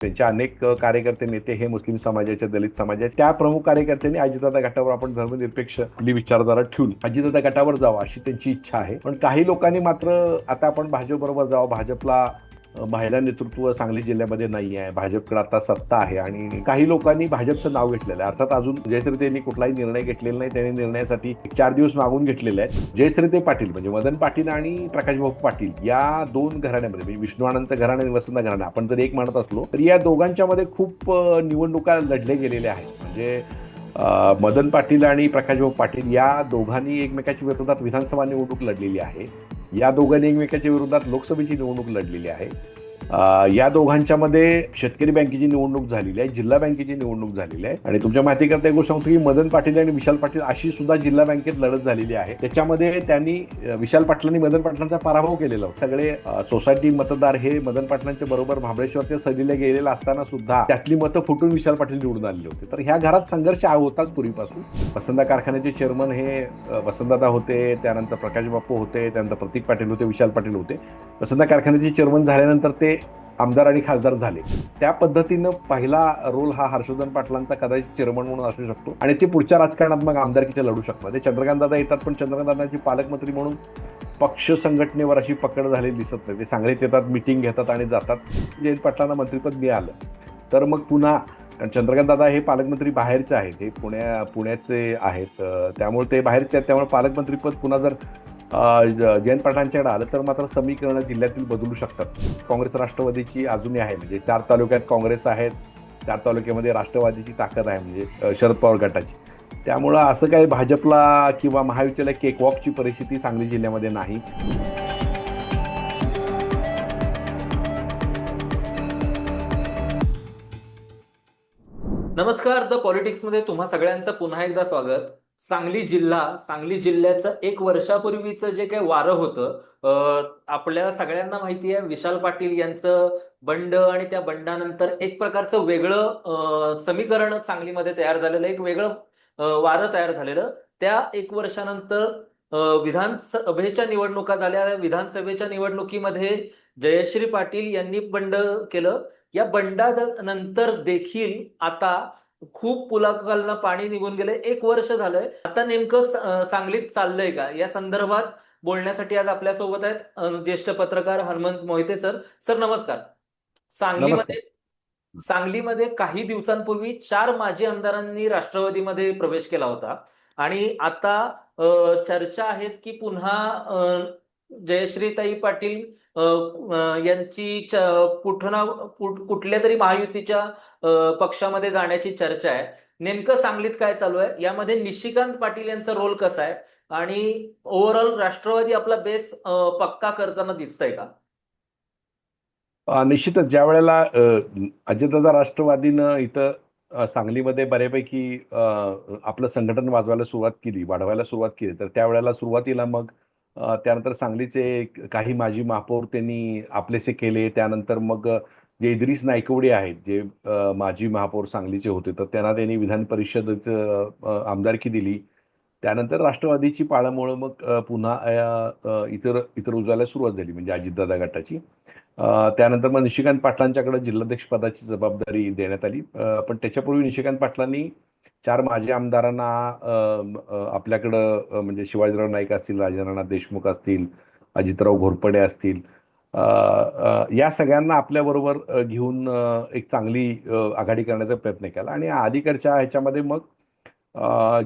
त्यांचे अनेक कार्यकर्ते नेते हे मुस्लिम समाजाचे दलित समाजाचे त्या प्रमुख कार्यकर्त्यांनी अजितदादा गटावर आपण धर्मनिरपेक्ष आपली विचारधारा ठेवून अजितदादा गटावर जावा अशी त्यांची इच्छा आहे. पण काही लोकांनी मात्र आता आपण भाजप बरोबर जावं भाजपला महिला नेतृत्व सांगली जिल्ह्यामध्ये नाही आहे. भाजपकडे आता सत्ता आहे आणि काही लोकांनी भाजपचं नाव घेतलेलं आहे. अर्थात अजून जयश्री त्यांनी कुठलाही निर्णय घेतलेला नाही. त्यांनी निर्णयासाठी चार दिवस मागून घेतलेले आहेत. जयश्रीते पाटील म्हणजे मदन पाटील आणि प्रकाशभाऊ पाटील या दोन घराण्यामध्ये म्हणजे विष्णू आनंदचं घराणं आणि वसंत घराणं आपण जर एक म्हणत असलो तर या दोघांच्या मध्ये खूप निवडणुका लढले गेलेले आहेत. म्हणजे मदन पाटील आणि प्रकाशभाऊ पाटील या दोघांनी एकमेकाच्या विरोधात विधानसभा निवडणूक लढलेली आहे. या दोघांनी एकमेकाच्या विरोधात लोकसभेची निवडणूक लढलेली आहे. या दोघांच्या मध्ये शेतकरी बँकेची निवडणूक झालेली आहे जिल्हा बँकेची निवडणूक झालेली आहे. आणि तुमच्या माहितीकरता एक गोष्ट सांगतो की मदन पाटील आणि विशाल पाटील अशी सुद्धा जिल्हा बँकेत लढत झालेली आहे. त्याच्यामध्ये त्यांनी विशाल पाटलांनी मदन पाटलांचा पराभव केलेला होता. सगळे सोसायटी मतदार हे मदन पाटलांच्या बरोबर महाबळेश्वरच्या सहलीला गेलेले असताना सुद्धा त्यातली मतं फुटून विशाल पाटील निवडून आलेले होते. तर ह्या घरात संघर्ष हा होताच पूर्वीपासून. वसंत कारखान्याचे चेअरमन हे वसंतदादा होते त्यानंतर प्रकाश बापू होते त्यानंतर प्रतीक पाटील होते विशाल पाटील होते. वसंत कारखान्याचे चेअरमन झाल्यानंतर ते आमदार आणि खासदार झाले. त्या पद्धतीनं पहिला रोल हा हर्षवर्धन पाटलांचा कदाचित चेअरमन म्हणून असू शकतो. आणि ते पुढच्या राजकारणात मग आमदारकीच्या लढू शकतात. ते चंद्रकांत दादा येतात पण चंद्रकांतदादांची पालकमंत्री म्हणून पक्ष संघटनेवर अशी पकड झालेली दिसत नाही. ते सांगलीत येतात मिटिंग घेतात आणि जातात. जयंत पाटलांना मंत्रिपद मिळालं. तर मग पुन्हा कारण चंद्रकांत दादा हे पालकमंत्री बाहेरचे आहेत. हे पुण्या पुण्याचे आहेत. त्यामुळे ते बाहेरचे आहेत. त्यामुळे पालकमंत्रीपद पुन्हा जर जयंत पाटलांच्याकडे आलं तर मात्र समीकरणं जिल्ह्यातील बदलू शकतात. काँग्रेस राष्ट्रवादीची अजूनही आहे. म्हणजे चार तालुक्यात काँग्रेस आहेत. चार तालुक्यामध्ये राष्ट्रवादीची ताकद आहे. म्हणजे शरद पवार गटाची. त्यामुळं असं काही भाजपला किंवा महायुतीला केकवॉकची परिस्थिती सांगली जिल्ह्यामध्ये नाही. नमस्कार. द पॉलिटिक्समध्ये तुम्हा सगळ्यांचं पुन्हा एकदा स्वागत. सांगली जिल्हा सांगली जिल्ह्याचं एक वर्षापूर्वीचं जे काही वारं होतं आपल्या सगळ्यांना माहिती आहे विशाल पाटील यांचं बंड आणि त्या बंडानंतर एक प्रकारचं वेगळं समीकरण सांगलीमध्ये तयार झालेलं एक वेगळं वारं तयार झालेलं. त्या एक वर्षानंतर विधानसभेच्या निवडणुका झाल्या. विधानसभेच्या निवडणुकीमध्ये जयश्री पाटील यांनी बंड केलं. या बंडानंतर देखील आता खूप पुलाखालनं पाणी निघून गेले एक वर्ष झालंय. आता नेमकं सांगलीत चाललंय का? या संदर्भात बोलण्यासाठी आज आपल्यासोबत आहेत ज्येष्ठ पत्रकार हनुमंत मोहिते सर. सर नमस्कार. सांगलीमध्ये सांगलीमध्ये काही दिवसांपूर्वी चार माजी आमदारांनी राष्ट्रवादीमध्ये प्रवेश केला होता. आणि आता चर्चा आहेत की पुन्हा जयश्रीताई पाटील यांची कुठं ना कुठल्या तरी महायुतीच्या पक्षामध्ये जाण्याची चर्चा आहे. नेमकं सांगलीत काय चालू आहे? यामध्ये निशिकांत पाटील यांचा रोल कसा आहे? आणि ओव्हरऑल राष्ट्रवादी आपला बेस पक्का करताना दिसतंय का? निश्चितच. ज्या वेळेला अजितदादा राष्ट्रवादीनं इथं सांगलीमध्ये बऱ्यापैकी आपलं संघटन वाजवायला सुरुवात केली वाढवायला सुरुवात केली तर त्यावेळेला सुरुवातीला मग त्यानंतर सांगलीचे काही माजी महापौर त्यांनी आपलेसे केले. त्यानंतर मग जे इद्रिस नायकवडे आहेत जे माजी महापौर सांगलीचे होते तर त्यांना त्यांनी विधान परिषदेचं आमदारकी दिली. त्यानंतर राष्ट्रवादीची पाळामुळं मग पुन्हा इतर इतर उजवायला सुरुवात झाली म्हणजे अजितदादा गटाची. त्यानंतर मग निशिकांत पाटलांच्याकडे जिल्हाध्यक्ष पदाची जबाबदारी देण्यात आली. पण त्याच्यापूर्वी निशिकांत पाटलांनी चार माजी आमदारांना आपल्याकडं म्हणजे शिवाजीराव नाईक असतील राजेंद्रनाथ देशमुख असतील अजितराव घोरपडे असतील या सगळ्यांना आपल्याबरोबर घेऊन एक चांगली आघाडी करण्याचा प्रयत्न केला. आणि अलीकडच्या ह्याच्यामध्ये मग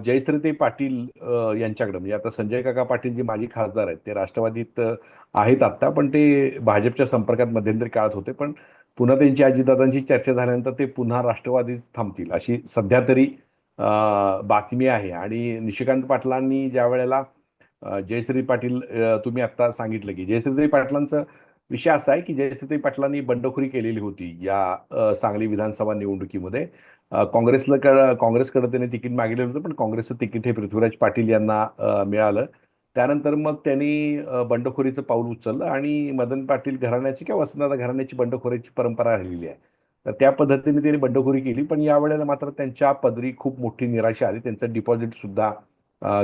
जयश्रीते पाटील यांच्याकडे म्हणजे आता संजय काका पाटील जे माजी खासदार आहेत ते राष्ट्रवादीत आहेत आत्ता पण ते भाजपच्या संपर्कात मध्यंतरी काळात होते पण पुन्हा त्यांची आजीदादांची चर्चा झाल्यानंतर ते पुन्हा राष्ट्रवादीच थांबतील अशी सध्या तरी बातमी आहे. आणि निशिकांत पाटलांनी ज्या वेळेला जयश्री पाटील तुम्ही आता सांगितलं की जयश्रीताई पाटलांचा विषय असा आहे की जयश्रीताई पाटलांनी बंडखोरी केलेली होती या सांगली विधानसभा निवडणुकीमध्ये. काँग्रेसला क- काँग्रेसकडे त्यांनी तिकीट मागितलं होतं पण काँग्रेसचं तिकीट हे पृथ्वीराज पाटील यांना मिळालं. त्यानंतर मग त्यांनी बंडखोरीचं पाऊल उचललं आणि मदन पाटील घराण्याची किंवा वसंतदादा घराण्याची बंडखोरीची परंपरा राहिलेली आहे. तर त्या पद्धतीने त्यांनी बंडखोरी केली. पण यावेळेला मात्र त्यांच्या पदरी खूप मोठी निराशा आली. त्यांचं डिपॉझिट सुद्धा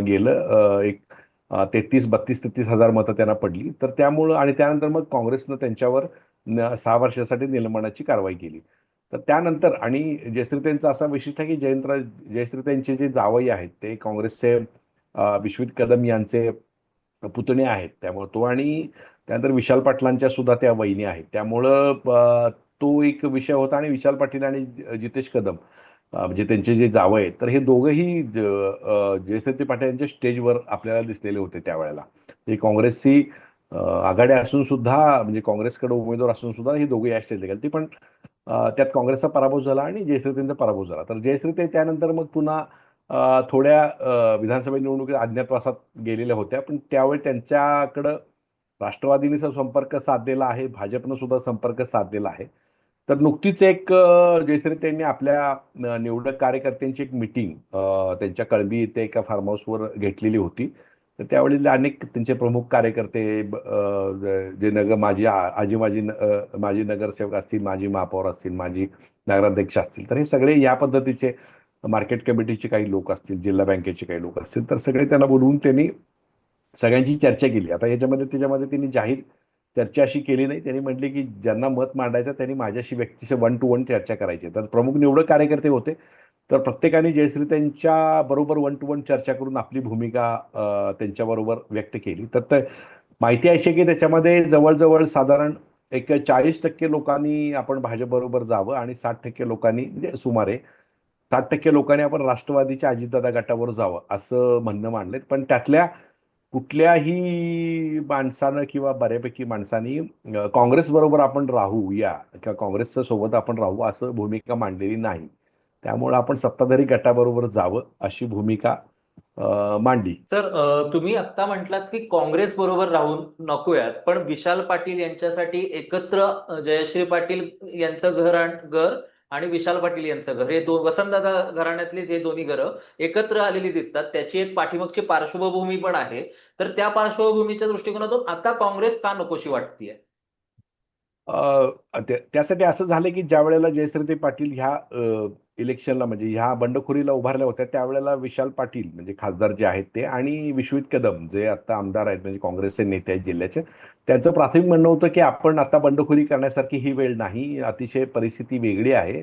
गेलं. एक तेहतीस बत्तीस तेहतीस हजार मतं त्यांना पडली. तर त्यामुळं आणि त्यानंतर मग काँग्रेसनं त्यांच्यावर सहा वर्षासाठी निलंबनाची कारवाई केली. तर त्यानंतर आणि जयश्रीताईंचा असा वैशिष्ट्य आहे की जयंतराज जयश्रीताईंचे जे जावई आहेत ते काँग्रेसचे विश्वित कदम यांचे पुतणे आहेत. त्यामुळे तो आणि त्यानंतर विशाल पाटलांच्या सुद्धा त्या वहिनी आहेत. त्यामुळं तो एक विषय होता आणि विशाल पाटील आणि जितेश कदम म्हणजे त्यांचे जे जावं आहेत तर हे दोघंही ज- पाटील यांच्या स्टेजवर आपल्याला दिसलेले होते त्यावेळेला. हे काँग्रेसची आघाडी असून सुद्धा म्हणजे काँग्रेसकडे उमेदवार असून सुद्धा हे दोघे या स्टेजला गेले. ती पण त्यात काँग्रेसचा पराभव झाला आणि जयश्रीतेंचा पराभव झाला. तर जयश्रीते त्यानंतर मग पुन्हा थोड्या विधानसभा निवडणुकीत अज्ञातवासात गेलेल्या होत्या. पण त्यावेळी त्यांच्याकडं राष्ट्रवादीने संपर्क साधलेला आहे भाजपनं सुद्धा संपर्क साधलेला आहे. तर नुकतीच एक जयश्री त्यांनी आपल्या निवडक कार्यकर्त्यांची एक मिटिंग त्यांच्या कळंबी इथे एका फार्म हाऊसवर घेतलेली होती. तर त्यावेळी अनेक त्यांचे प्रमुख कार्यकर्ते जे नगर माझी आजी माजी माजी नगरसेवक असतील माजी महापौर असतील माजी नगराध्यक्ष असतील तर हे सगळे या पद्धतीचे मार्केट कमिटीचे काही लोक असतील जिल्हा बँकेचे काही लोक असतील तर सगळे त्यांना बोलवून त्यांनी सगळ्यांची चर्चा केली. आता याच्यामध्ये त्याच्यामध्ये त्यांनी जाहीर चर्चा अशी केली नाही. त्यांनी म्हटले की ज्यांना मत मांडायचं त्यांनी माझ्याशी व्यक्तीशी वन टू वन चर्चा करायची. तर प्रमुख निवडक कार्यकर्ते होते. तर प्रत्येकाने जयश्री त्यांच्या बरोबर वन टू वन चर्चा करून आपली भूमिका त्यांच्याबरोबर व्यक्त केली. तर माहिती अशी की त्याच्यामध्ये जवळजवळ साधारण एक चाळीस टक्के लोकांनी आपण भाजपबरोबर जावं आणि साठ टक्के लोकांनी म्हणजे सुमारे साठ टक्के लोकांनी आपण राष्ट्रवादीच्या अजितदादा गटावर जावं असं म्हणणं मांडलेत. पण त्यातल्या कुठल्याही माणसानं किंवा बऱ्यापैकी माणसांनी काँग्रेस काँग्रेसबरोबर आपण राहू या किंवा काँग्रेसच्या सोबत आपण राहू असं भूमिका मांडलेली नाही. त्यामुळे आपण सत्ताधारी गटाबरोबर जावं अशी भूमिका मांडली. सर तुम्ही आत्ता म्हटलात की काँग्रेस बरोबर राहून नकोयात पण विशाल पाटील यांच्यासाठी एकत्र जयश्री पाटील यांचं घर घर आणि विशाल पाटील यांचं घर. हे दोन वसंतदादा घराण्यातलीच हे दोन्ही घरं एकत्र आलेली दिसतात. त्याची एक पाठीमागची पार्श्वभूमी पण आहे. तर त्या पार्श्वभूमीच्या दृष्टिकोनातून आता काँग्रेस का नकोशी वाटतीये? अ, त्यासाठी असं झालं की ज्या वेळेला जयश्रीते पाटील ह्या अ, इलेक्शनला म्हणजे ह्या बंडखोरीला उभारल्या होत्या त्यावेळेला विशाल पाटील म्हणजे खासदार जे आहेत ते आणि विश्वित कदम जे आता आमदार आहेत म्हणजे काँग्रेसचे नेते आहेत जिल्ह्याचे त्यांचं प्राथमिक म्हणणं होतं की आपण आता बंडखोरी करण्यासारखी ही वेळ नाही अतिशय परिस्थिती वेगळी आहे.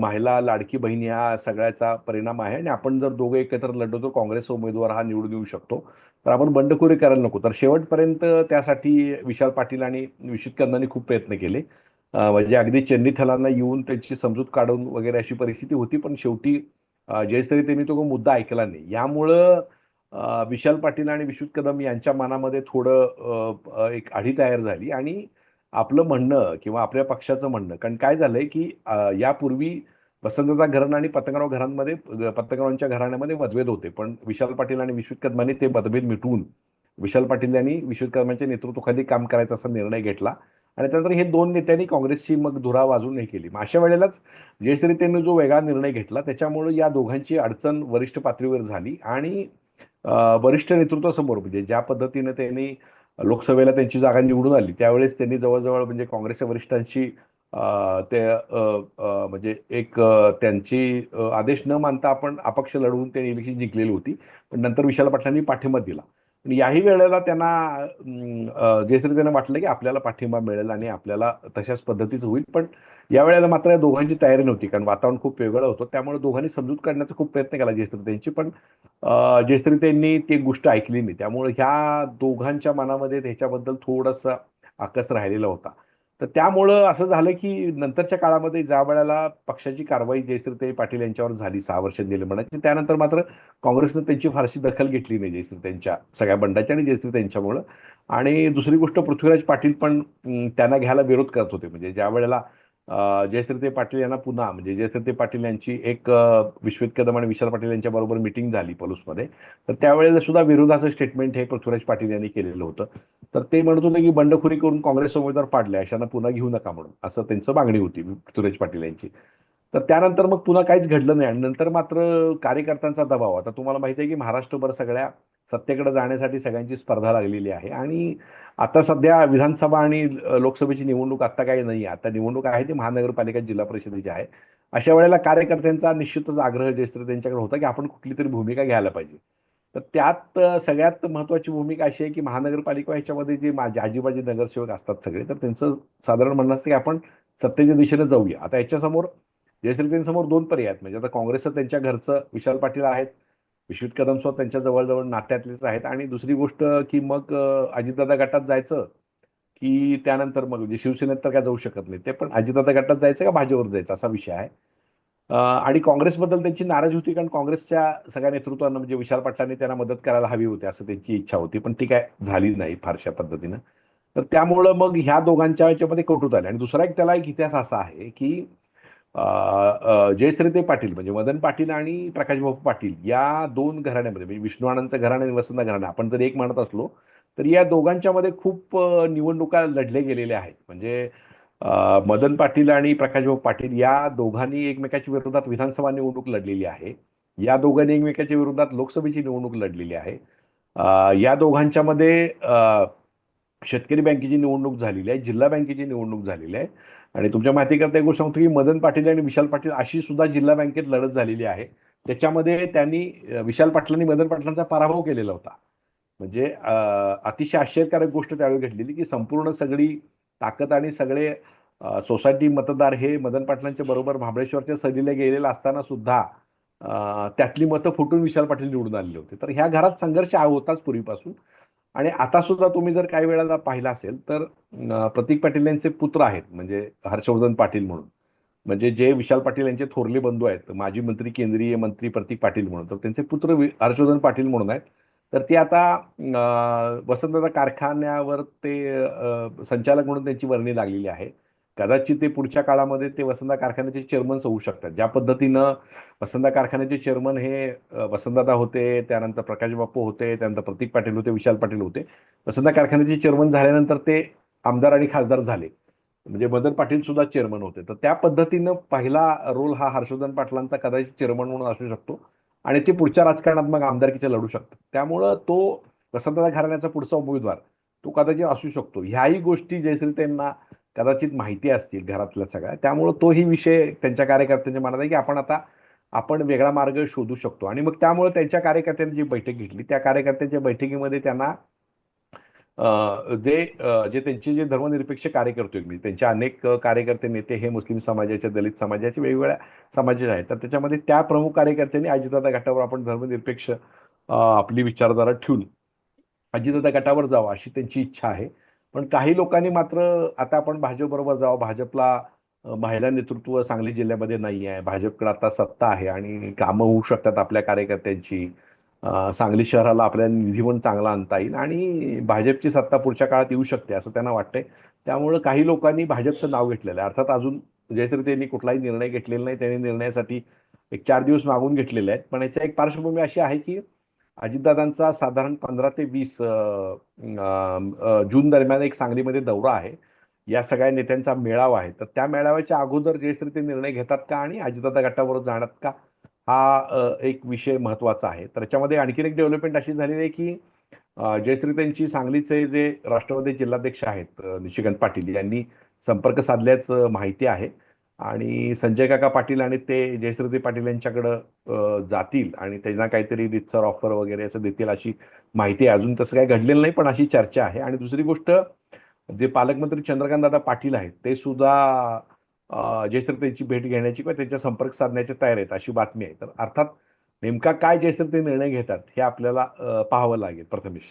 महिला लाडकी बहीण या सगळ्याचा परिणाम आहे आणि आपण जर दोघे एकत्र लढलो तर काँग्रेस उमेदवार हा निवडून येऊ शकतो. तर आपण बंडखोरी करायला नको. तर शेवटपर्यंत त्यासाठी विशाल पाटील आणि विश्वित कदमांनी खूप प्रयत्न केले. म्हणजे अगदी चेन्नई थलांना येऊन त्याची समजूत काढून वगैरे अशी परिस्थिती होती पण शेवटी जयस्तरी त्यांनी तो मुद्दा ऐकला नाही. यामुळं विशाल पाटील आणि विश्वत कदम यांच्या मनामध्ये थोडं एक आढी तयार झाली आणि आपलं म्हणणं किंवा आपल्या पक्षाचं म्हणणं. कारण काय झालंय की यापूर्वी वसंतदा घराणं आणि पतंगराव घरांमध्ये पतंगरावांच्या घराण्यामध्ये मतभेद होते. पण विशाल पाटील आणि विश्वत कदमांनी ते मतभेद मिटवून विशाल पाटील यांनी विश्वत कदमांच्या नेतृत्वाखाली काम करायचा असा निर्णय घेतला. आणि त्यानंतर हे दोन नेत्यांनी काँग्रेसची मग धुरा वाजून हे केली. मग अशा वेळेलाच जयश्री त्यांनी जो वेगळा निर्णय घेतला त्याच्यामुळे या दोघांची अडचण वरिष्ठ पातळीवर झाली आणि वरिष्ठ नेतृत्वासमोर म्हणजे ज्या पद्धतीने त्यांनी लोकसभेला त्यांची जागा निवडून आली त्यावेळेस त्यांनी जवळजवळ म्हणजे काँग्रेसच्या वरिष्ठांची ते म्हणजे एक त्यांची आदेश न मानता आपण अपक्ष लढवून ते इलेक्शन जिंकलेली होती. पण नंतर विशाल पाटलांनी पाठिंबा दिला. याही वेळेला त्यांना अं, त्यांना वाटलं की आपल्याला पाठिंबा मिळेल आणि आपल्याला तशाच पद्धतीचं होईल पण या वेळेला मात्र या दोघांची तयारी नव्हती कारण वातावरण खूप वेगळं होतं. त्यामुळे दोघांनी समजूत काढण्याचा खूप प्रयत्न केला जयश्री पण अं, त्यांनी ती गोष्ट ऐकली नाही. त्यामुळे ह्या दोघांच्या मनामध्ये त्याच्याबद्दल थोडासा आकस राहिलेला होता. तर त्यामुळं असं झालं की नंतरच्या काळामध्ये ज्या वेळेला पक्षाची कारवाई जयश्रीताई पाटील यांच्यावर झाली सहा वर्ष निलंबनाची त्यानंतर मात्र काँग्रेसनं त्यांची फारशी दखल घेतली नाही जयश्री त्यांच्या सगळ्या बंडाची आणि जयश्री त्यांच्यामुळं आणि दुसरी गोष्ट पृथ्वीराज पाटील पण त्यांना घ्यायला विरोध करत होते. म्हणजे ज्या वेळेला जयश्रीते पाटील यांना पुन्हा म्हणजे जयश्रीते पाटील यांची एक अं, विश्वित कदम आणि विशाल पाटील यांच्या बरोबर मिटिंग झाली पलूसमध्ये. तर त्यावेळेला सुद्धा विरोधाचं स्टेटमेंट हे पृथ्वीराज पाटील यांनी केलेलं होतं. तर ते म्हणत होते की बंडखोरी करून काँग्रेस उमेदवार पाडले अशांना पुन्हा घेऊ नका म्हणून. असं त्यांचं मागणी होती पृथ्वीराज पाटील यांची. तर त्यानंतर मग पुन्हा काहीच घडलं नाही आणि नंतर मात्र कार्यकर्त्यांचा दबाव. आता तुम्हाला माहिती आहे की महाराष्ट्रभर सगळ्या सत्तेकडे जाण्यासाठी सगळ्यांची स्पर्धा लागलेली आहे. आणि आता सध्या विधानसभा आणि लोकसभेची निवडणूक आता काही नाही आहे. आता निवडणूक आहे ती महानगरपालिका जिल्हा परिषदेची आहे. अशा वेळेला कार्यकर्त्यांचा निश्चितच आग्रह ज्येष्ठ त्यांच्याकडे होता की आपण कुठली तरी भूमिका घ्यायला पाहिजे. तर त्यात सगळ्यात महत्वाची भूमिका अशी आहे की महानगरपालिका ह्याच्यामध्ये जे माझे आजीबाजी नगरसेवक असतात सगळे तर त्यांचं साधारण म्हणणं असतं की आपण सत्तेच्या दिशेने जाऊया. आता याच्यासमोर जयश्रीतेंसमोर दोन पर्याय आहेत. म्हणजे आता काँग्रेसचं त्यांच्या घरचं विशाल पाटील आहेत. विश्वित कदम स्वतः त्यांच्या जवळजवळ नात्यातलेच आहेत. आणि दुसरी गोष्ट की मग अजितदादा गटात जायचं की त्यानंतर मग म्हणजे शिवसेनेत तर काय जाऊ शकत नाही ते पण अजितदादा गटात जायचं का भाजपवर जायचं असा विषय आहे. आणि काँग्रेसबद्दल त्यांची नाराज होती कारण काँग्रेसच्या सगळ्या नेतृत्वानं म्हणजे विशाल पाटलांनी त्यांना मदत करायला हवी होती असं त्यांची इच्छा होती. पण ती काय झाली नाही फारशा पद्धतीनं. तर त्यामुळं मग ह्या दोघांच्या याच्यामध्ये कटूत आले आणि दुसरा एक त्याला एक इतिहास असा आहे की जयश्रीते पाटील म्हणजे मदन पाटील आणि प्रकाशभाऊ पाटील या दोन घराण्यामध्ये म्हणजे विष्णू घराणं आणि वसंत घराणं आपण जर एक म्हणत असलो तर या दोघांच्या मध्ये खूप निवडणुका लढले गेलेले आहेत. म्हणजे मदन पाटील आणि प्रकाशभाऊ पाटील या दोघांनी एकमेकाच्या विरोधात विधानसभा निवडणूक लढलेली आहे. या दोघांनी एकमेकाच्या विरोधात लोकसभेची निवडणूक लढलेली आहे. या दोघांच्या मध्ये शेतकरी बँकेची निवडणूक झालेली आहे जिल्हा बँकेची निवडणूक झालेली आहे. आणि तुमच्या माहितीकरता एक गोष्ट सांगतो की मदन पाटील आणि विशाल पाटील अशी सुद्धा जिल्हा बँकेत लढत झालेली आहे. त्याच्यामध्ये त्यांनी विशाल पाटलांनी मदन पाटलांचा पराभव केलेला होता. म्हणजे अतिशय आश्चर्यकारक गोष्ट त्यावेळी घडलेली की संपूर्ण सगळी ताकद आणि सगळे सोसायटी मतदार हे मदन पाटलांच्या बरोबर महाबळेश्वरच्या सहलीला गेलेले असताना सुद्धा त्यातली मतं फुटून विशाल पाटील निवडून आलेले होते. तर ह्या घरात संघर्ष हा होताच पूर्वीपासून. आणि आता सुद्धा तुम्ही जर काही वेळाला पाहिला असेल तर प्रतीक पाटील यांचे पुत्र आहेत म्हणजे हर्षवर्धन पाटील म्हणून. म्हणजे जे विशाल पाटील यांचे थोरले बंधू आहेत माजी मंत्री केंद्रीय मंत्री प्रतीक पाटील म्हणून. तर त्यांचे पुत्र हर्षवर्धन पाटील म्हणून आहेत. तर ते आता वसंतदादा कारखान्यावर ते संचालक म्हणून त्यांची वर्णी लागलेली आहे. कदाचित ते पुढच्या काळामध्ये ते वसंत कारखान्याचे चेअरमन होऊ शकतात. ज्या पद्धतीनं वसंत कारखान्याचे चेअरमन हे वसंतदादा होते त्यानंतर प्रकाश बापू होते त्यानंतर प्रतीक पाटील होते विशाल पाटील होते. वसंत कारखान्याचे चेअरमन झाल्यानंतर ते आमदार आणि खासदार झाले. म्हणजे मदन पाटील सुद्धा चेअरमन होते. तर त्या पद्धतीनं पहिला रोल हा हर्षवर्धन पाटलांचा कदाचित चेअरमन म्हणून असू शकतो आणि ते पुढच्या राजकारणात मग आमदारकीच्या लढू शकतात. त्यामुळं तो वसंतदादा घराण्याचा पुढचा उमेदवार तो कदाचित असू शकतो. ह्याही गोष्टी जयश्रीताईंना कदाचित माहिती असतील घरातल्या सगळ्या. त्यामुळं तोही विषय त्यांच्या कार्यकर्त्यांच्या मनात आहे की आपण आता आपण वेगळा मार्ग शोधू शकतो. आणि मग त्यामुळे त्यांच्या कार्यकर्त्यांनी जी बैठक घेतली त्या कार्यकर्त्यांच्या बैठकीमध्ये त्यांना जे जे त्यांचे जे धर्मनिरपेक्ष कार्यकर्ते म्हणजे त्यांचे अनेक कार्यकर्ते नेते हे मुस्लिम समाजाचे दलित समाजाचे वेगवेगळ्या समाजाचे आहेत. तर त्याच्यामध्ये त्या प्रमुख कार्यकर्त्यांनी अजितदादा गटावर आपण धर्मनिरपेक्ष आपली विचारधारा ठेवून अजितदादा गटावर जावं अशी त्यांची इच्छा आहे. पण काही लोकांनी मात्र आता आपण भाजपबरोबर जावं. भाजपला महिला नेतृत्व सांगली जिल्ह्यामध्ये नाही आहे. भाजपकडे आता सत्ता आहे आणि कामं होऊ शकतात आपल्या कार्यकर्त्यांची. सांगली शहराला आपल्या निधी पण चांगला आणता येईल आणि भाजपची सत्ता पुढच्या काळात येऊ शकते असं त्यांना वाटतंय. त्यामुळं काही लोकांनी भाजपचं नाव घेतलेलं आहे. अर्थात अजून जयश्री त्यांनी कुठलाही निर्णय घेतलेला नाही. त्यांनी निर्णयासाठी एक चार दिवस मागून घेतलेले आहेत पण याच्या एक पार्श्वभूमी अशी आहे की अजितदादांचा साधारण पंधरा ते वीस जून दरम्यान एक सांगलीमध्ये दौरा आहे. या सगळ्या नेत्यांचा मेळावा आहे. तर त्या मेळाव्याच्या अगोदर जयश्री ते निर्णय घेतात का आणि अजितदादा गटावर जाणार का? हा एक विषय महत्त्वाचा आहे. तर त्याच्यामध्ये आणखीन एक डेव्हलपमेंट अशी झालेली आहे की जयश्री त्यांची सांगलीचे जे राष्ट्रवादी जिल्हाध्यक्ष आहेत निशिकांत पाटील यांनी संपर्क साधल्याचं माहिती आहे. आणि संजय काका पाटील आणि ते जयश्रुती पाटील यांच्याकडं जातील आणि त्यांना काहीतरी रितसर ऑफर वगैरे असं देतील अशी माहिती आहे. अजून तसं काही घडलेलं नाही पण अशी चर्चा आहे. आणि दुसरी गोष्ट जे पालकमंत्री चंद्रकांत दादा पाटील आहेत ते सुद्धा अ, भेट घेण्याची किंवा त्यांच्या संपर्क साधण्याची तयार आहेत अशी बातमी आहे. तर अर्थात नेमका काय जयश्रीते निर्णय घेतात हे आपल्याला पाहावं लागेल प्रथमेश.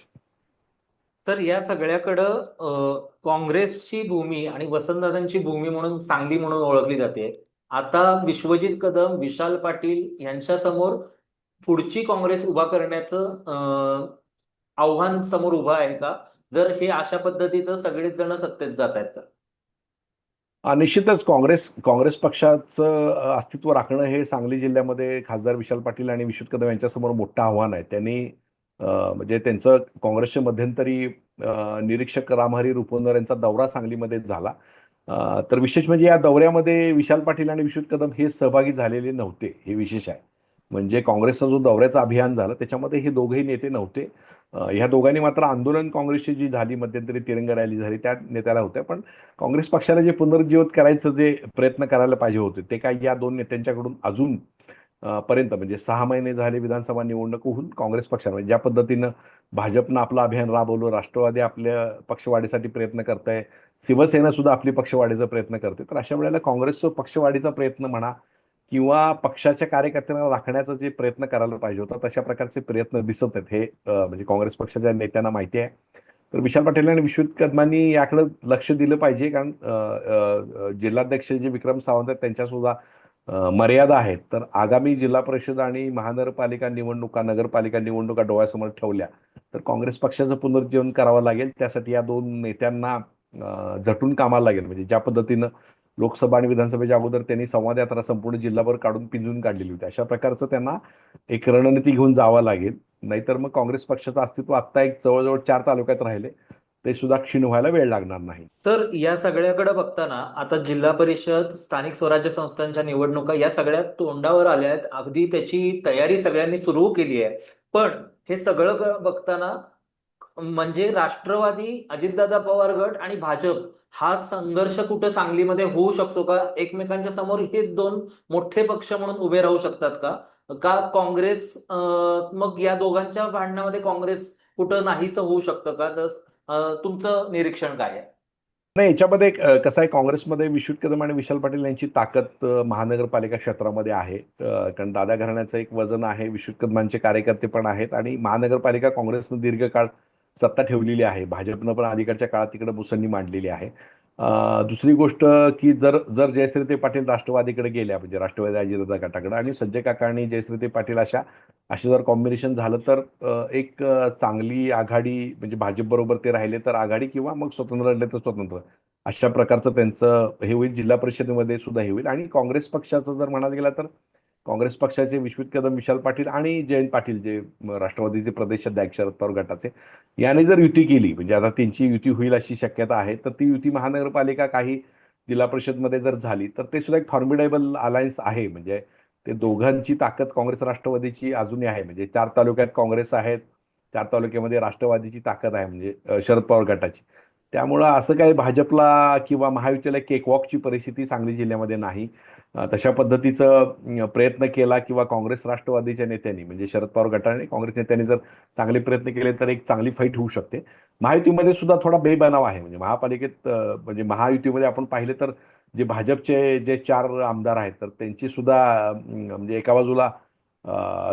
तर या सगळ्याकडं काँग्रेसची भूमी आणि वसंतदादांची भूमी म्हणून सांगली म्हणून ओळखली जाते. आता विश्वजित कदम विशाल पाटील यांच्यासमोर पुढची काँग्रेस उभा करण्याचं आव्हान समोर उभं आहे का? जर हे अशा पद्धतीचं सगळेच जण सत्तेत जात आहेत तर. निश्चितच काँग्रेस काँग्रेस पक्षाचं अस्तित्व राखणं हे सांगली जिल्ह्यामध्ये खासदार विशाल पाटील आणि विश्वजित कदम यांच्यासमोर मोठं आव्हान आहे. त्यांनी म्हणजे त्यांचं काँग्रेसचे मध्यंतरी निरीक्षक रामहरी रुपवंदर यांचा दौरा सांगलीमध्ये झाला. तर विशेष म्हणजे या दौऱ्यामध्ये विशाल पाटील आणि विश्वजित कदम हे सहभागी झालेले नव्हते हे विशेष आहे. म्हणजे काँग्रेसचा जो दौऱ्याचं अभियान झालं त्याच्यामध्ये हे दोघेही नेते नव्हते. ह्या दोघांनी मात्र आंदोलन काँग्रेसची जी झाली मध्यंतरी तिरंगा रॅली झाली त्या नेत्याला होत्या. पण काँग्रेस पक्षाला जे पुनरुज्जीवित करायचं जे प्रयत्न करायला पाहिजे होते ते काय या दोन नेत्यांच्याकडून अजून पर्यंत म्हणजे सहा महिने झाले विधानसभा निवडणूक होऊन काँग्रेस पक्षाने ज्या पद्धतीनं भाजपनं आपलं अभियान राबवलं राष्ट्रवादी आपल्या पक्षवाढीसाठी प्रयत्न करत आहे शिवसेना सुद्धा आपली पक्षवाढीचा प्रयत्न करते तर अशा वेळेला काँग्रेसचा पक्षवाढीचा प्रयत्न म्हणा किंवा पक्षाच्या कार्यकर्त्यांना राखण्याचा जे प्रयत्न करायला पाहिजे होता तशा प्रकारचे प्रयत्न दिसत आहेत हे म्हणजे काँग्रेस पक्षाच्या नेत्यांना माहिती आहे. तर विशाल पाटील आणि विश्वजित कदमांनी याकडे लक्ष दिलं पाहिजे कारण अं, जिल्हाध्यक्ष जे विक्रम सावंत आहेत त्यांच्या सुद्धा मर्यादा आहेत. तर आगामी जिल्हा परिषद आणि महानगरपालिका निवडणुका नगरपालिका निवडणुका डोळ्यासमोर ठेवल्या तर काँग्रेस पक्षाचं पुनरुज्जीवन करावं लागेल. त्यासाठी या दोन नेत्यांना झटून कामाला लागेल. म्हणजे ज्या पद्धतीनं लोकसभा आणि विधानसभेच्या अगोदर त्यांनी संवाद यात्रा संपूर्ण जिल्हाभर काढून पिंजून काढलेली होती. अशा प्रकारचं त्यांना एक रणनीती घेऊन जावं लागेल. नाहीतर मग काँग्रेस पक्षाचं अस्तित्व आत्ता एक जवळजवळ चार तालुक्यात राहिले. ते सुद्धा क्षीण व्हायला वेळ लागणार नाही. तर या सगळ्याकडे बघताना आता जिल्हा परिषद स्थानिक स्वराज्य संस्थांच्या निवडणुका या सगळ्या तोंडावर आल्या आहेत. अगदी त्याची तयारी सगळ्यांनी सुरू केली आहे. पण हे सगळं बघताना म्हणजे राष्ट्रवादी अजितदादा पवार गट आणि भाजप हा संघर्ष कुठं सांगलीमध्ये होऊ शकतो का? एकमेकांच्या समोर हेच दोन मोठे पक्ष म्हणून उभे राहू शकतात का? का काँग्रेस मग या दोघांच्या भांडणामध्ये काँग्रेस कुठं नाहीसं होऊ शकतं का? जस तुमचं निरीक्षण काय आहे? नाही याच्यामध्ये कसं आहे काँग्रेसमध्ये विश्वत कदम आणि विशाल पाटील यांची ताकद महानगरपालिका क्षेत्रामध्ये आहे. कारण दादा घराण्याचं एक वजन आहे विश्वत कदमांचे कार्यकर्ते पण आहेत आणि महानगरपालिका काँग्रेसनं दीर्घकाळ सत्ता ठेवलेली आहे. भाजपनं पण अलीकडच्या काळात तिकडे मुसंडी मांडलेली आहे. दुसरी गोष्ट की जर जर जयश्रीते पाटील राष्ट्रवादीकडे गेल्या म्हणजे राष्ट्रवादी अजितदादा गटाकडे आणि संजय काका आणि जयश्रीते पाटील अशा असे जर कॉम्बिनेशन झालं तर एक चांगली आघाडी म्हणजे भाजप बरोबर ते राहिले तर आघाडी किंवा मग स्वतंत्र राहिले तर स्वतंत्र. अशा प्रकारचं त्यांचं हे होईल जिल्हा परिषदेमध्ये सुद्धा हे होईल. आणि काँग्रेस पक्षाचं जर म्हणायला गेलं तर काँग्रेस पक्षाचे विश्वित कदम विशाल पाटील आणि जयंत पाटील जे राष्ट्रवादीचे प्रदेशाध्यक्ष शरद पवार गटाचे याने जर युती केली म्हणजे आता त्यांची युती होईल अशी शक्यता आहे तर ती युती महानगरपालिका काही जिल्हा परिषदमध्ये जर झाली तर ते सुद्धा एक फॉर्मिडेबल अलायन्स आहे. म्हणजे ते दोघांची ताकद काँग्रेस राष्ट्रवादीची अजूनही आहे. म्हणजे चार तालुक्यात काँग्रेस आहेत चार तालुक्यामध्ये राष्ट्रवादीची ताकद आहे म्हणजे शरद पवार गटाची. त्यामुळं असं काही भाजपला किंवा महायुतीला केकवॉकची परिस्थिती सांगली जिल्ह्यामध्ये नाही. तशा पद्धतीचं प्रयत्न केला किंवा काँग्रेस राष्ट्रवादीच्या नेत्यांनी म्हणजे शरद पवार गटाने काँग्रेस नेत्यांनी जर चांगले प्रयत्न केले तर एक चांगली फाईट होऊ शकते. महायुतीमध्ये सुद्धा थोडा बेबनाव आहे. म्हणजे महापालिकेत म्हणजे महायुतीमध्ये आपण पाहिले तर जे भाजपचे जे चार आमदार आहेत तर त्यांची सुद्धा म्हणजे एका बाजूला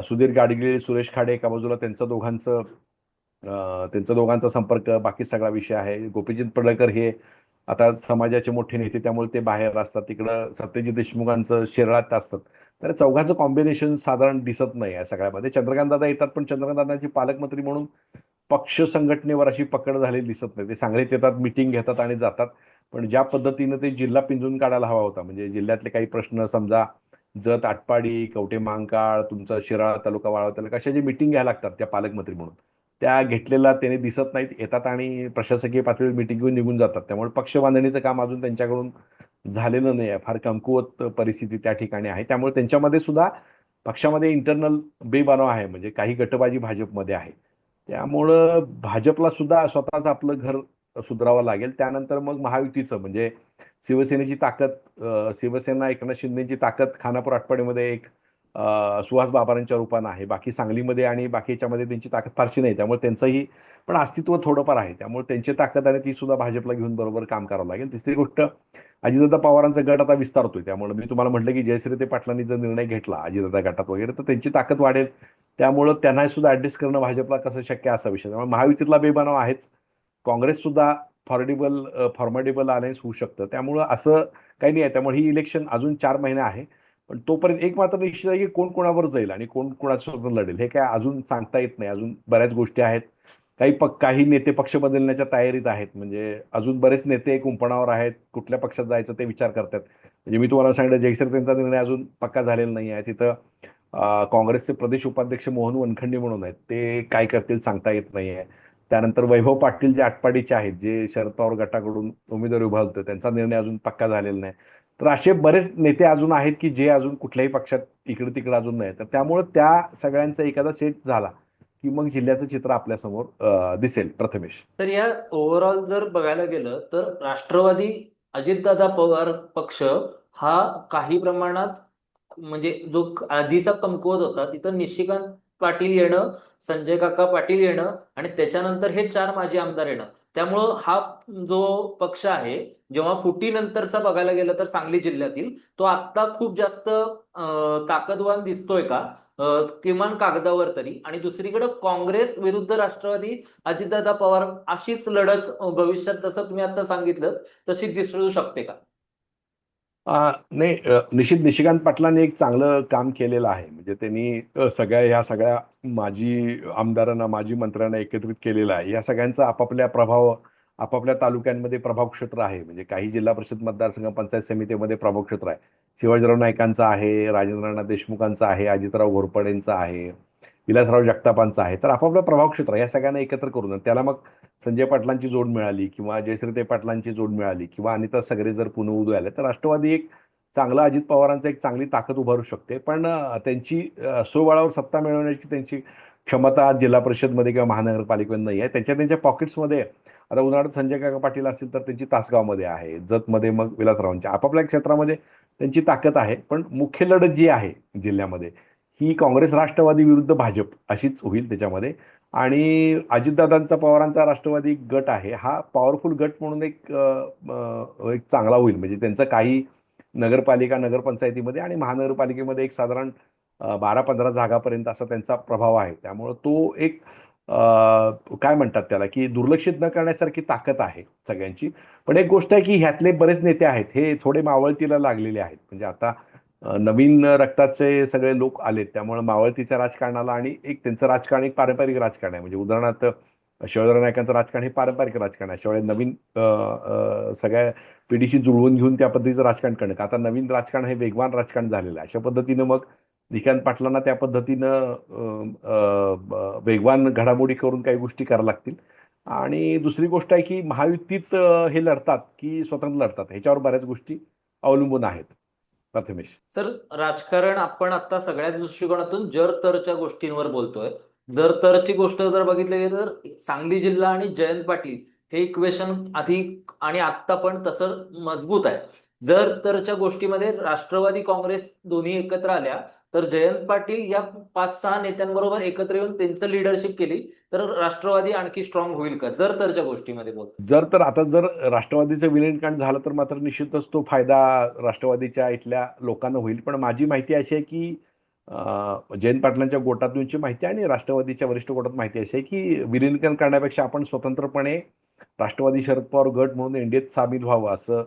सुधीर गाडगिळे सुरेश खाडे एका बाजूला त्यांचं दोघांचं त्यांचा त्यांचं दोघांचा संपर्क बाकी सगळा विषय आहे. गोपीचंद पडळकर हे आता समाजाचे मोठे नेते त्यामुळे ते बाहेर असतात. तिकडं सत्यजित देशमुखांचं शिरळात असतात. तर चौघांचं कॉम्बिनेशन साधारण दिसत नाही या सगळ्यामध्ये. चंद्रकांत दादा येतात पण चंद्रकांत दादांची पालकमंत्री म्हणून पक्ष संघटनेवर अशी पकड झालेली दिसत नाही. ते सांगलीत येतात मिटिंग घेतात आणि जातात. पण ज्या पद्धतीनं ते जिल्हा पिंजून काढायला हवा होता म्हणजे जिल्ह्यातले काही प्रश्न समजा जत आटपाडी कवटे मांकाळ तुमचा शिराळा तालुका वाळवा तालुका अशा जे मिटिंग घ्यायला लागतात त्या पालकमंत्री म्हणून. त्या घेतलेला त्याने दिसत नाहीत येतात आणि प्रशासकीय पातळीवर मिटिंग घेऊन निघून जातात. त्यामुळे पक्ष बांधणीचं काम अजून त्यांच्याकडून झालेलं नाही आहे. फार कमकुवत परिस्थिती त्या ठिकाणी आहे. त्यामुळे त्यांच्यामध्ये सुद्धा पक्षामध्ये इंटरनल बेबानो आहे. म्हणजे काही गटबाजी भाजपमध्ये आहे. त्यामुळं भाजपला सुद्धा स्वतःच आपलं घर सुधारावं लागेल. त्यानंतर मग महायुतीचं म्हणजे शिवसेनेची ताकद शिवसेना एकनाथ शिंदेची ताकद खानापूर आठवड्यामध्ये एक सुहास बाबारांच्या रूपानं आहे. बाकी सांगलीमध्ये आणि बाकीच्यामध्ये त्यांची ताकद फारशी नाही. त्यामुळे त्यांचंही पण अस्तित्व थोडंफार आहे. त्यामुळे त्यांची ताकद आणि ती सुद्धा भाजपला घेऊन बरोबर काम करावं लागेल. तिसरी गोष्ट अजितदादा पवारांचा गट आता विस्तारतोय. त्यामुळे मी तुम्हाला म्हटलं की जयश्रीते पाटलांनी जर निर्णय घेतला अजितदादा गटात वगैरे तर त्यांची ताकद वाढेल. त्यामुळं त्यांना सुद्धा ऍडजस्ट करणं भाजपला कसं शक्य असा विषय. त्यामुळे महायुतीतला बेबनाव आहेच. काँग्रेस सुद्धा फॉर्डेबल फॉर्मेडेबल अलायन्स होऊ शकतं. त्यामुळं असं काही नाही आहे. त्यामुळे ही इलेक्शन अजून चार महिने आहे. पण तोपर्यंत एक मात्र निश्चित आहे की कोण कोणावर जाईल आणि कोण कोणासोबत लढेल. हे काय अजून सांगता येत नाही. अजून बऱ्याच गोष्टी आहेत. काही पक काही नेते पक्ष बदलण्याच्या तयारीत आहेत. म्हणजे अजून बरेच नेते कुंपणावर आहेत. कुठल्या पक्षात जायचं ते विचार करतात. म्हणजे मी तुम्हाला सांगितलं जयसर त्यांचा निर्णय अजून पक्का झालेला नाही आहे. तिथं काँग्रेसचे प्रदेश उपाध्यक्ष मोहन वनखंडे म्हणून आहेत. ते काय करतील सांगता येत नाही आहे. त्यानंतर वैभव पाटील जे आटपाडीचे आहेत जे शरद पवार गटाकडून उमेदवारी उभा होते त्यांचा निर्णय अजून पक्का झालेला नाही. तर असे बरेच नेते अजून आहेत की जे अजून कुठल्याही पक्षात इकडे तिकडे अजून नाही तर त्यामुळे त्या सगळ्यांचा एखादा सेट झाला की मग जिल्ह्याचं चित्र आपल्यासमोर दिसेल प्रथमेश. तर या ओव्हरऑल जर बघायला गेलं तर राष्ट्रवादी अजितदादा पवार पक्ष हा काही प्रमाणात म्हणजे जो आधीचा कमकुवत होता तिथं निशिकांत पाटील येणं संजय काका पाटील येणं आणि त्याच्यानंतर हे चार माजी आमदार येणं. त्यामुळं हा जो पक्ष आहे जेव्हा फुटीनंतरचा बघायला गेलं तर सांगली जिल्ह्यातील तो आत्ता खूप जास्त ताकदवान दिसतोय का? किमान कागदावर तरी. आणि दुसरीकडे काँग्रेस विरुद्ध राष्ट्रवादी अजितदादा पवार अशीच लढत भविष्यात जसं तुम्ही आता सांगितलं तशी दिसू शकते का? नाही निशित निशिकांत पाटलांनी एक चांगलं काम केलेलं आहे. म्हणजे त्यांनी सगळ्या ह्या सगळ्या माजी आमदारांना माजी मंत्र्यांना एकत्रित केलेलं आहे. या सगळ्यांचा आपापल्या प्रभाव आपापल्या तालुक्यांमध्ये प्रभाव क्षेत्र आहे. म्हणजे काही जिल्हा परिषद मतदारसंघ पंचायत समितीमध्ये प्रभाव क्षेत्र आहे. शिवाजीराव नाईकांचा आहे राजेंद्रनाथ देशमुखांचा आहे अजितराव घोरपडेंचा आहे विलासराव जगतापांचा आहे. तर आपापलं प्रभाव क्षेत्र या सगळ्यांना एकत्र करून. त्याला मग संजय पाटलांची जोड मिळाली किंवा जयश्रीते पाटलांची जोड मिळाली किंवा अनिता सगरे जर पुन्हा उदू आले तर राष्ट्रवादी एक चांगला अजित पवारांचा एक चांगली ताकद उभारू शकते. पण त्यांची सोबाळावर स्वबळावर सत्ता मिळवण्याची त्यांची क्षमता जिल्हा परिषदमध्ये किंवा महानगरपालिकेमध्ये नाही आहे. त्यांच्या त्यांच्या पॉकेट्समध्ये आता उदाहरणार्थ संजय काका पाटील असतील तर त्यांची तासगावमध्ये आहे जतमध्ये मग विलासरावांच्या. आपापल्या क्षेत्रामध्ये त्यांची ताकद आहे पण मुख्य लढत जी आहे जिल्ह्यामध्ये ही काँग्रेस राष्ट्रवादी विरुद्ध भाजप अशीच होईल त्याच्यामध्ये. आणि अजितदादांचा पवारांचा राष्ट्रवादी गट आहे हा पॉवरफुल गट म्हणून एक एक चांगला होईल. म्हणजे त्यांचं काही नगरपालिका नगरपंचायतीमध्ये आणि महानगरपालिकेमध्ये एक साधारण बारा पंधरा जागापर्यंत असा त्यांचा प्रभाव आहे. त्यामुळं तो एक काय म्हणतात त्याला की दुर्लक्षित न करण्यासारखी ताकद आहे सगळ्यांची. पण एक गोष्ट आहे की ह्यातले बरेच नेते आहेत हे थोडे मावळतीला लागलेले आहेत. म्हणजे आता नवीन रक्ताचे सगळे लोक आलेत. त्यामुळे मावळतीच्या राजकारणाला आणि एक त्यांचं राजकारण एक पारंपरिक राजकारण आहे. म्हणजे उदाहरणार्थ शिवाजीराव नायकांचं राजकारण हे पारंपरिक राजकारण आहे. शिवाय नवीन सगळ्या पिढीशी जुळवून घेऊन त्या पद्धतीचं राजकारण करणं. आता नवीन राजकारण हे वेगवान राजकारण झालेलं आहे. अशा पद्धतीनं मग निशांत पाटलांना त्या पद्धतीनं अ, वेगवान घडामोडी करून काही गोष्टी कराव्या लागतील. आणि दुसरी गोष्ट आहे की महायुतीत हे लढतात की स्वतंत्र लढतात. ह्याच्यावर बऱ्याच गोष्टी अवलंबून आहेत. प्रथमेश सर राजकारण आपण आता सगळ्याच दृष्टिकोनातून जर तरच्या गोष्टींवर बोलतोय. जर तरची गोष्ट जर बघितली गेली तर सांगली जिल्हा आणि जयंत पाटील हे इक्वेशन आधी आणि आत्ता पण तसं मजबूत आहे. जर तरच्या गोष्टीमध्ये राष्ट्रवादी काँग्रेस दोन्ही एकत्र आल्या तर जयंत पाटील या पाच सहा नेत्यांबरोबर एकत्र येऊन त्यांचं लिडरशिप केली तर राष्ट्रवादी आणखी स्ट्रॉंग होईल का? जर तरच्या गोष्टीमध्ये बोल. जर तर आता जर राष्ट्रवादीचं विलीनीकरण झालं तर मात्र निश्चितच तो फायदा राष्ट्रवादीच्या इथल्या लोकांना होईल. पण माझी माहिती अशी आहे की जयंत पाटलांच्या गोटातूनची माहिती आणि राष्ट्रवादीच्या वरिष्ठ गोटात माहिती अशी आहे की विलीनीकरण करण्यापेक्षा आपण स्वतंत्रपणे राष्ट्रवादी शरद पवार गट म्हणून एनडीएत सामील व्हावं असं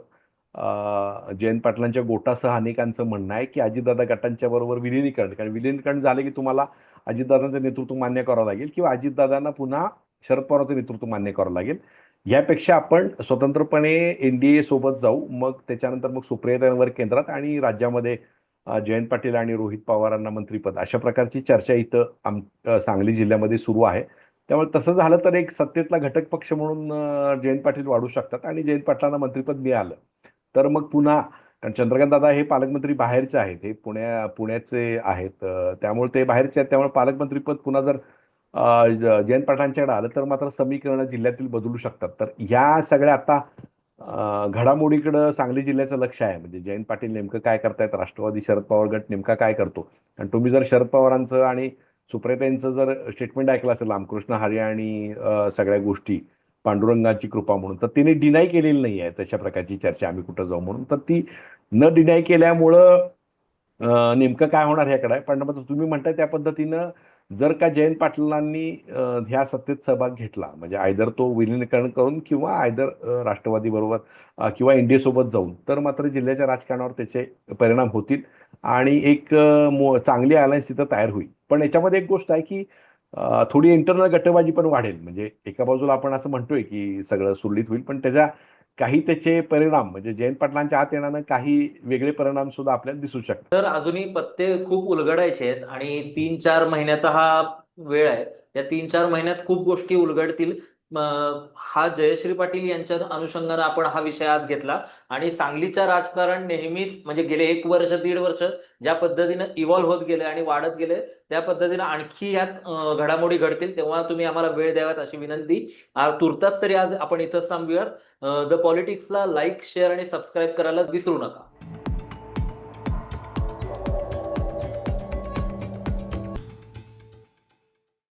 जयंत पाटलांच्या गोटासह अनेकांचं म्हणणं आहे की अजितदादा गटांच्या बरोबर विलिनीकरण कारण विलिनीकरण झालं की तुम्हाला अजितदादांचं नेतृत्व मान्य करावं लागेल किंवा अजितदादांना पुन्हा शरद पवारांचं नेतृत्व मान्य करावं लागेल. यापेक्षा आपण स्वतंत्रपणे एन डी ए सोबत जाऊ मग त्याच्यानंतर मग सुप्रियतांवर केंद्रात आणि राज्यामध्ये जयंत पाटील आणि रोहित पवारांना मंत्रीपद. अशा प्रकारची चर्चा इथं आम सांगली जिल्ह्यामध्ये सुरू आहे. त्यामुळे तसं झालं तर एक सत्तेतला घटक पक्ष म्हणून जयंत पाटील वाढू शकतात आणि जयंत पाटलांना मंत्रीपद मिळालं. तर मग पुन्हा कारण चंद्रकांत दादा हे पालकमंत्री बाहेरचे आहेत हे पुण्या पुण्याचे आहेत त्यामुळे ते बाहेरचे आहेत त्यामुळे पालकमंत्रीपद पुन्हा जर जयंत पाटलांच्याकडे आलं तर मात्र समीकरण जिल्ह्यातील बदलू शकतात. तर या सगळ्या आता घडामोडीकडं सांगली जिल्ह्याचं लक्ष आहे. म्हणजे जयंत पाटील नेमकं काय करतायत? राष्ट्रवादी शरद पवार गट नेमका काय करतो? आणि तुम्ही जर शरद पवारांचं आणि सुप्रेतांचं जर स्टेटमेंट ऐकलं असेल रामकृष्ण हरी आणि सगळ्या गोष्टी पांडुरंगाची कृपा म्हणून. तर तिने डिनाय केलेली नाही आहे. तशा प्रकारची चर्चा आम्ही कुठं जाऊ म्हणून. तर ती न डिनाय केल्यामुळं नेमकं काय होणार ह्याकडे आहे. पण मग तुम्ही म्हणताय त्या पद्धतीनं जर का जयंत पाटलांनी ह्या सत्तेत सहभाग घेतला म्हणजे आयदर तो विलीनीकरण करून किंवा आयदर राष्ट्रवादी बरोबर किंवा एनडीए सोबत जाऊन तर मात्र जिल्ह्याच्या राजकारणावर त्याचे परिणाम होतील आणि एक चांगली अलायन्स तिथं तयार होईल. पण याच्यामध्ये एक गोष्ट आहे की थोडी इंटरनल गटबाजी पण वाढेल. म्हणजे एका बाजूला आपण असं म्हणतोय की सगळं सुरळीत होईल पण त्याच्या काही त्याचे परिणाम म्हणजे जयंत पाटलांच्या हात येण्यानं काही वेगळे परिणाम सुद्धा आपल्याला दिसू शकतात. तर अजूनही पत्ते खूप उलगडायचे आहेत आणि तीन चार महिन्याचा हा वेळ आहे. या तीन चार महिन्यात खूप गोष्टी उलगडतील. हा जयश्री पाटील यांच्या अनुषंगानं आपण हा विषय आज घेतला. आणि सांगलीच्या राजकारण नेहमीच म्हणजे गेले एक वर्ष दीड वर्ष ज्या पद्धतीनं इव्हॉल्व्ह होत गेले आणि वाढत गेले त्या पद्धतीनं आणखी यात घडामोडी घडतील. तेव्हा तुम्ही आम्हाला वेळ द्याव्यात अशी विनंती. तुर्तास तरी आज आपण इथंच थांबूयात. द पॉलिटिक्सला लाईक शेअर आणि सबस्क्राईब करायला विसरू नका.